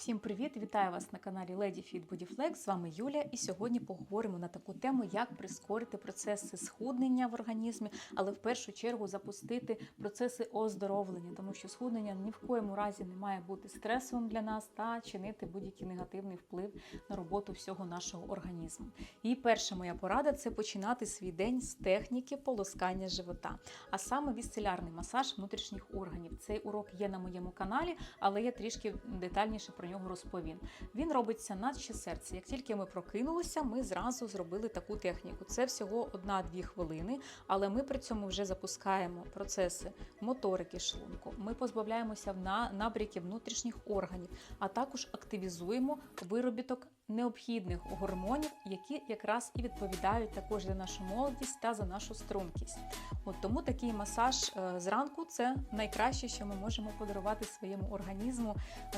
Всім привіт! Вітаю вас на каналі Lady Fit Body Flex. З вами Юля, і сьогодні поговоримо на таку тему, як прискорити процеси схуднення в організмі, але в першу чергу запустити процеси оздоровлення, тому що схуднення ні в коєму разі не має бути стресовим для нас та чинити будь-який негативний вплив на роботу всього нашого організму. І перша моя порада це починати свій день з техніки полоскання живота, а саме вісцелярний масаж внутрішніх органів. Цей урок є на моєму каналі, але я трішки детальніше про нього розповім. Він робиться наче серце. Як тільки ми прокинулися, ми зразу зробили таку техніку. Це всього 1-2 хвилини, але ми при цьому вже запускаємо процеси моторики шлунку. Ми позбавляємося на набряків внутрішніх органів, а також активізуємо виробіток необхідних гормонів, які якраз і відповідають також за нашу молодість та за нашу стрункість. От тому такий масаж е, зранку це найкраще, що ми можемо подарувати своєму організму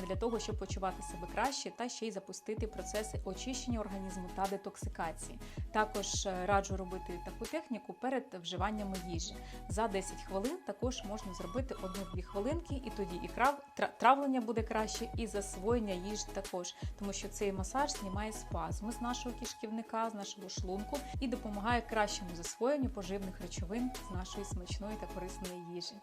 для того, щоб почувати себе краще та ще й запустити процеси очищення організму та детоксикації. Також е, раджу робити таку техніку перед вживанням їжі. За 10 хвилин також можна зробити 1-2 хвилинки, і тоді і крав, травлення буде краще, і засвоєння їжі також, тому що цей масаж знімає спазми з нашого кишківника, з нашого шлунку і допомагає кращому засвоєнню поживних речовин з нашої смачної та корисної їжі.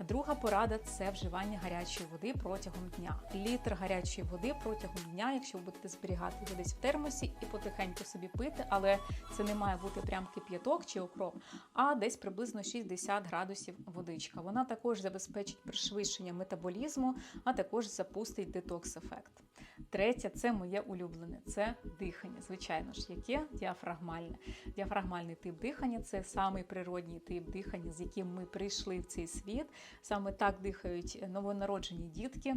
Друга порада це вживання гарячої води протягом дня. Літр гарячої води протягом дня, якщо ви будете зберігати його десь в термосі і потихеньку собі пити, але це не має бути прям кип'яток чи окроп, а десь приблизно 60 градусів водичка. Вона також забезпечить пришвидшення метаболізму, а також запустить детокс-ефект. Третє це моє улюблене це дихання. Звичайно ж, яке діафрагмальне. Діафрагмальний тип дихання це самий природній тип дихання, з яким ми прийшли в цей світ. Саме так дихають новонароджені дітки,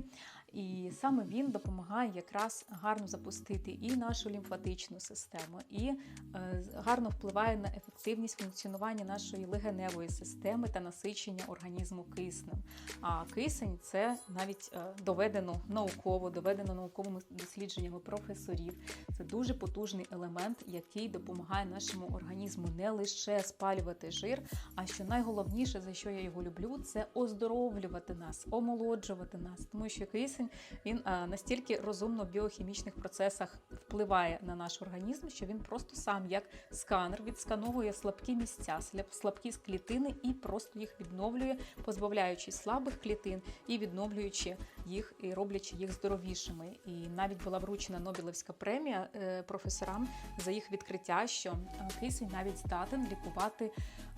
і саме він допомагає якраз гарно запустити і нашу лімфатичну систему, і е, гарно впливає на ефективність функціонування нашої легеневої системи та насичення організму киснем. А кисень це навіть е, доведено науково, доведено науковими дослідженнями професорів. Це дуже потужний елемент, який допомагає нашому організму не лише спалювати жир, а що найголовніше, за що я його люблю, це оздоровлювати нас, омолоджувати нас, тому що кисень він а, настільки розумно в біохімічних процесах впливає на наш організм, що він просто сам як сканер відскановує слабкі місця, слаб- слабкі клітини і просто їх відновлює, позбавляючи слабих клітин і відновлюючи їх і роблячи їх здоровішими. І навіть була вручена Нобелівська премія е, професорам за їх відкриття, що е, кисень навіть здатен лікувати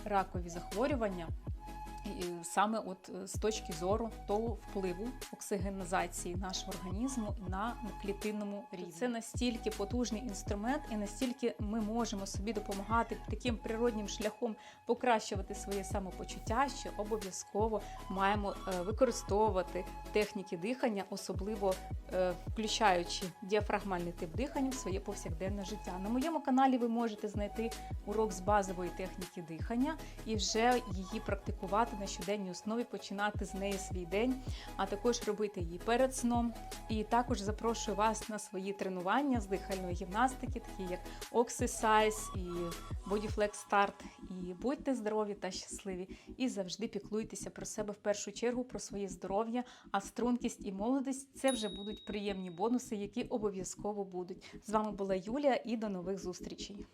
ракові захворювання. І саме от е, з точки зору того впливу оксигенізації нашого організму на клітинному рівні. Це настільки потужний інструмент, і настільки ми можемо собі допомагати таким природнім шляхом покращувати своє самопочуття, що обов'язково маємо е, використовувати техніки дихання, особливо е, включаючи діафрагмальний тип дихання в своє повсякденне життя. На моєму каналі ви можете знайти урок з базової техніки дихання і вже її практикувати на щоденній основі, починати з неї свій день, а також робити її перед сном. І також запрошую вас на свої тренування з дихальної гімнастики, такі як Oxysize і Bodyflex Start. І будьте здорові та щасливі, і завжди піклуйтеся про себе в першу чергу, про своє здоров'я, а стрункість і молодість це вже будуть приємні бонуси, які обов'язково будуть. З вами була Юлія і до нових зустрічей.